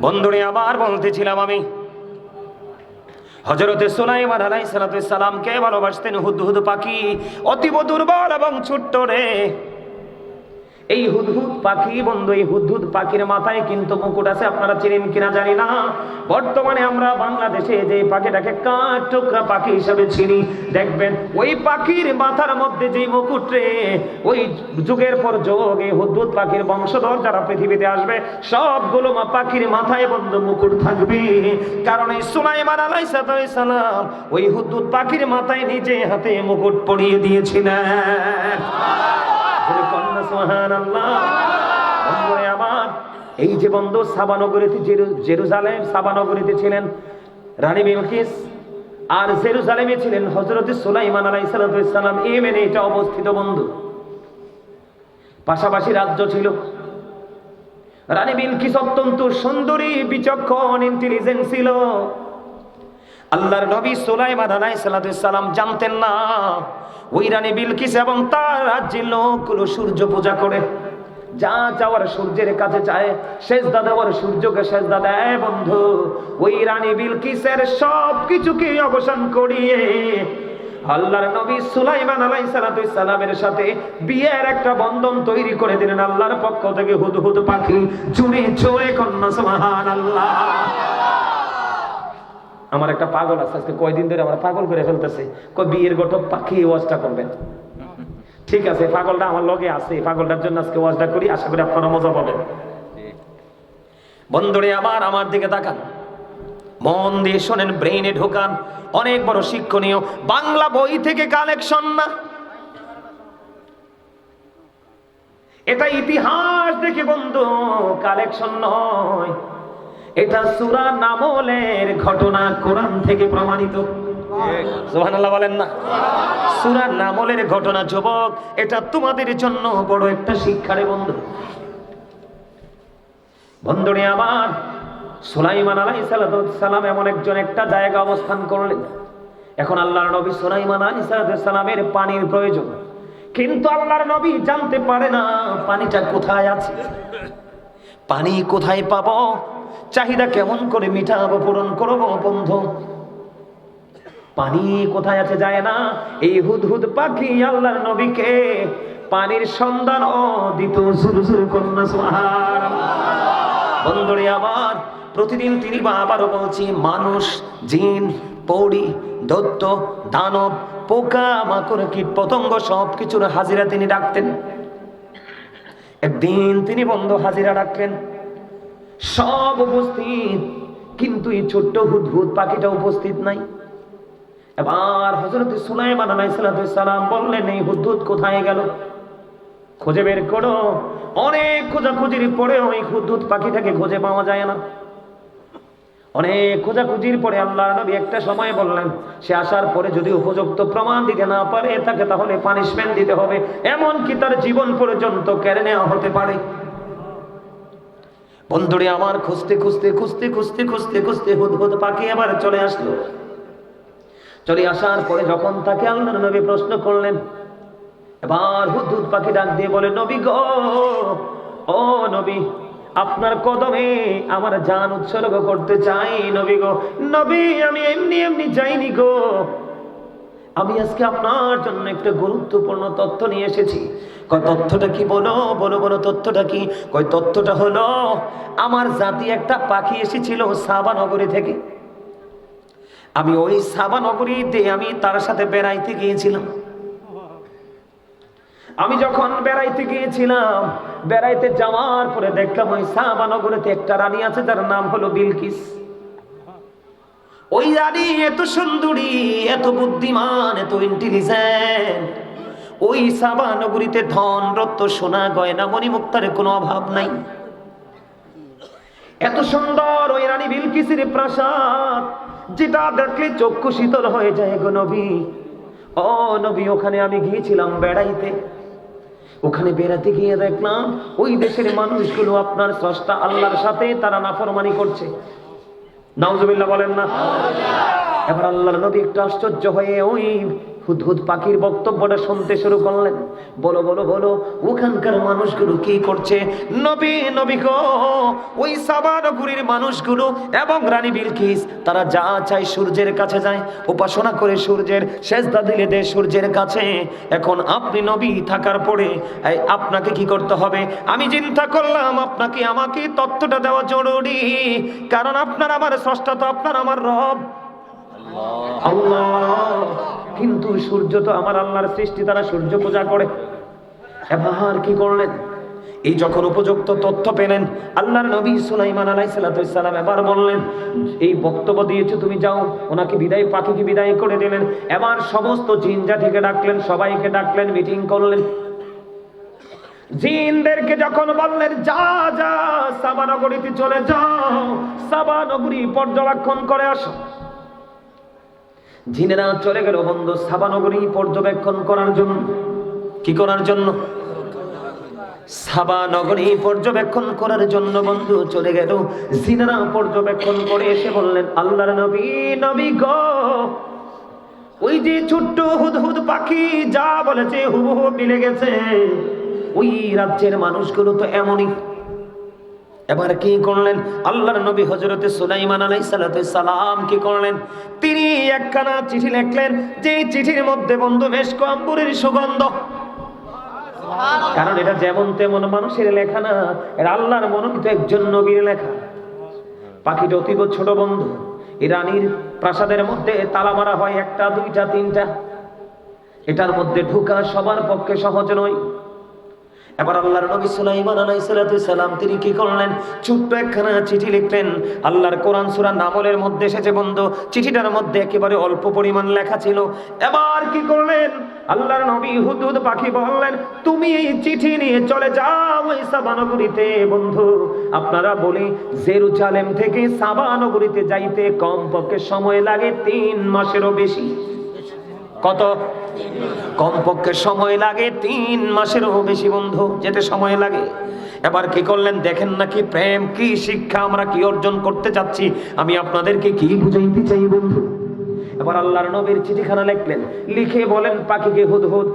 বন্ধুরে আবার বলতেছিলাম আমি। হজরতে সোনাই আলাইহিস সালাতামকে ভালোবাসতেন? হুদ হুদ পাখি অতীব দুর্বল এবং ছোট্ট রে। এই হুদহুদ পাখি, বন্ধু, এই হুদহুদ পাখির মাথায় কিন্তু মুকুট আছে, আপনারা চিনেন কিনা জানি না। বর্তমানে আমরা বাংলাদেশে যে পাখিটাকে কাঠ পাখি হিসাবে চিনি, দেখবেন ওই পাখির মাথার মধ্যে যে মুকুট রে, ওই যুগের পর যুগ এই হুদহুদ পাখির বংশধর যারা পৃথিবীতে আসবে, সবগুলো পাখির মাথায় বন্ধু মুকুট থাকবে। কারণ এই সুলাইমান আলাইহিস সালাম ওই হুদহুদ পাখির মাথায় নিজে হাতে মুকুট পরিয়ে দিয়েছিলেন। এই যে বন্ধু সাবানগরীতে জেরুজালেম সাবানগরীতে ছিলেন রানী বিলকিস আর জেরুজালেমে ছিলেন হজরত সুলাইমান আলাইহিস সালাম ইয়েমেনে এটা অবস্থিত বন্ধু। পাশাপাশি রাজ্য ছিল। রানী বিলকিস অত্যন্ত সুন্দরী, বিচক্ষণ ইন্টেলিজেন্স ছিল। আল্লাহর নবী সুলাইমান সালাম জানতেন না, ওই রানী বিলকিস এবং তার রাজ্যের লোকগুলো সূর্য পূজা করে। যা চাওয়ার সূর্যের কাছে চায়, সেজদা দেওয়ার সূর্যকে সেজদা দেয়, বন্ধু। ওই রানী বিলকিসের সব কিছুকে অবসান করিয়ে আল্লাহর নবী সুলাইমান আলাইহিস সালামের সাথে বিয়ের একটা বন্ধন তৈরি করে দিলেন আল্লাহর পক্ষ থেকে হুদহুদ পাখি চুনে চোরে কন্যা, সুবহানাল্লাহ। আমার একটা পাগল আছে, আজকে কয়দিন ধরে আমার পাগল করে ফেলতেছে। কয় বিয়ের গঠক পাখি ওয়াজটা করবেন? ঠিক আছে পাগলটা আমার লগে আছে পাগলটার জন্য আজকে ওয়াজটা করি, আশা করি আপনারা মজা পাবেন। বন্ধুরে, আবার আমার দিকে তাকান। মন দিয়ে শোনেন, ব্রেইনে ঢোকান। অনেক বড় শিক্ষণীয়। বাংলা বই থেকে কালেকশন না? এটা ইতিহাস দেখে বন্ধু, কালেকশন নয়। এটা সুরা নামলের ঘটনা কোরআন থেকে প্রমাণিত। বলেন না। ঘটনা এটা তোমাদের জন্য বড় একটা বন্ধু। আমার এমন একজন একটা জায়গা অবস্থান করলেন। এখন আল্লাহর নবী সুলাইমান আলাইহিস সালামের পানির প্রয়োজন। কিন্তু আল্লাহর নবী জানতে পারে না, পানিটা কোথায় আছে? পানি কোথায় পাবো? চাহিদা কেমন করে মিটাবো, পূরণ করব বন্ধু? পানি কোথায় আছে যায় না? এই হুদহুদ পাখি আল্লাহর নবীকে পানির সন্ধান, ও দিত সুর সুর কন্যা সুহার বন্ধুরে আবার প্রতিদিন তিনি আবারও বলছি, মানুষ, জিন, পৌড়ি দত্ত দানব, পোকা, মাকড়, কীট পতঙ্গ সব কিছুর হাজিরা তিনি ডাকতেন। একদিন তিনি বন্ধ হাজিরা ডাকলেন সব উপস্থিত, কিন্তু এই ছোট্ট হুদহুদ পাখিটা উপস্থিত নাই। এবার হজরত সুলাইমান আলাইসালাম বললেন, এই হুদহুদ কোথায় গেল? খুঁজে বের করো। অনেক খোঁজাখুঁজির পরে ওই হুদহুদ পাখিটাকে খুঁজে পাওয়া যায় না। অনেক খোঁজাখুঁজির পরে আল্লাহ নবী একটা সময় বললেন, সে আসার পরে যদি উপযুক্ত প্রমাণ দিতে না পারে, তাকে তাহলে পানিশমেন্ট দিতে হবে। এমন কি তার জীবন পর্যন্ত কেড়ে নেওয়া হতে পারে। বন্ধুরে, আমার খুঁজতে খুঁজতে খুঁজতে খুঁজতে খুঁজতে খুঁজতে হুদহুদ পাখি আবার চলে আসলো। চলে আসার পরে যখন তাকে আল্লাহ নবী প্রশ্ন করলেন, এবার হুদহুদ পাখি ডাক দিয়ে বলে, নবী গো, ও নবী, আপনার কদমে আমার জান উৎসর্গ করতে চাই, নবী গো। নবী, আমি এমনি এমনি যাইনি গো। আমি আজকে আপনার জন্য একটা গুরুত্বপূর্ণ তথ্য নিয়ে এসেছি। কয়, তথ্যটা কি বলো? বলো বলো, তথ্যটা কি? কয়, তথ্যটা হলো, আমার জাতি একটা পাখি এসেছিল সাবা নগরী থেকে। আমি ওই সাবা নগরীতে আমি তার সাথে বেড়াইতে গিয়েছিলাম। আমি যখন বেড়াইতে গিয়েছিলাম, বেড়াইতে যাওয়ার পরে দেখলাম ওই সাবা নগরীতে একটা রানী আছে তার নাম হলো বিলকিস। ওই রানী এত সুন্দরী, এত বুদ্ধিমান, এত ইন্টেলিজেন্ট ওই সাবা নগরীতে ধন রত্ন সোনা গয়না, মণিমুক্তার কোনো অভাব নাই। এত সুন্দর ওই রানী বিলকিসের প্রাসাদ, যেটা দেখলে চক্ষু শীতল হয়ে যায় গো নবী। ও নবী, ওখানে আমি গিয়েছিলাম বেড়াইতে। ওখানে বেড়াতে গিয়ে দেখলাম ওই দেশের মানুষগুলো আপনার স্রষ্টা আল্লাহর সাথে তারা নাফরমানি করছে। নাউজুবিল্লাহ বলেন না। এবার আল্লাহর নবী একটু আশ্চর্য হয়ে ওই হুদহুদ পাখির বক্তব্যটা শুনতে শুরু করলেন। বলো বলো বলো ওখানকার মানুষগুলো কি করছে? নবী নবী গো ওই সাবানগুড়ির মানুষগুলো এবং রানী বিলকিস তারা যা চায় সূর্যের কাছে যায়। উপাসনা করে সূর্যের সেজদা দিলে দেয় সূর্যের কাছে। এখন আপনি নবী থাকার পরে আপনাকে কি করতে হবে? আমি চিন্তা করলাম আপনাকে আমাকে তত্ত্বটা দেওয়া জরুরি। কারণ আপনার আমার স্রষ্টা তো আপনার আমার রব। আল্লাহ। কিন্তু সূর্য তো আমার আল্লাহর সৃষ্টি তারা সূর্য পূজা করে। এবার কি করলেন? এই যখন উপযুক্ত তথ্য পেলেন, আল্লাহর নবী সুলাইমান আলাইসালাম এবার বললেন, এই বক্তব্য দিয়েছ তুমি যাও, ওনাকে বিদায়, পাখিকে বিদায় করে দিলেন। এবার সমস্ত জিনজা থেকে ডাকলেন, সবাইকে ডাকলেন, মিটিং করলেন। জিনদেরকে যখন বললেন, যা যা সাবানগরীতে চলে যাও সাবানগরী পর্যবেক্ষণ করে আসো। জিনেরা চলে গেল বন্ধু সাবানগরী পর্যবেক্ষণ করার জন্য। কি করার জন্য? সাবা নগরী পর্যবেক্ষণ করার জন্য বন্ধু চলে গেল। জিনেরা পর্যবেক্ষণ করে এসে বললেন, আল্লাহর নবী নবী গো, ওই যে ছোট্ট হুদহুদ পাখি যা বলেছে, হুবহু মিলে গেছে। ওই রাজ্যের মানুষগুলো তো এমনই। এবার কি করলেন? আল্লাহর নবী হজরতে সুলাইমান আলাই সালাম কি করলেন? তিনি একখানা চিঠি লিখলেন যে চিঠির মধ্যে বন্ধু মেশক আম্বুরের সুগন্ধ। কারণ এটা যেমন তেমন মানুষের লেখা না, এটা আল্লাহর মনোনীত একজন নবীর লেখা। পাখিটা অতীব ছোট বন্ধু, এই রানীর প্রাসাদের মধ্যে তালা মারা হয় একটা, দুইটা, তিনটা। এটার মধ্যে ঢুকা সবার পক্ষে সহজ নয়। এবার আল্লাহর নবী সুলাইমান সালাম তিনি কি করলেন? ছোট্ট একখানা চিঠি লিখলেন। আল্লাহর কোরআন সূরা নামলের মধ্যে এসেছে বন্ধু। চিঠিটার মধ্যে একেবারে অল্প পরিমাণ লেখা ছিল। এবার কি করলেন? আল্লাহর নবী হুদুদ পাখি বললেন, তুমি এই চিঠি নিয়ে চলে যাও ওই সাবানগরীতে, বন্ধু। আপনারা বলি, জেরুজালেম থেকে সাবানগরীতে যাইতে কমপক্ষে সময় লাগে তিন মাসেরও বেশি। কত? কমপক্ষে সময় লাগে, তিন মাসেরও বেশি বন্ধু, যেতে সময় লাগে। এবার কি করলেন? দেখেন নাকি প্রেম, কি শিক্ষা আমরা কি অর্জন করতে চাচ্ছি? আমি আপনাদেরকে কি বুঝাইতে চাই বন্ধু? এবার আল্লাহর নবীর চিঠিখানা লিখলেন। লিখে বলেন, পাখিকে হুদ হুদ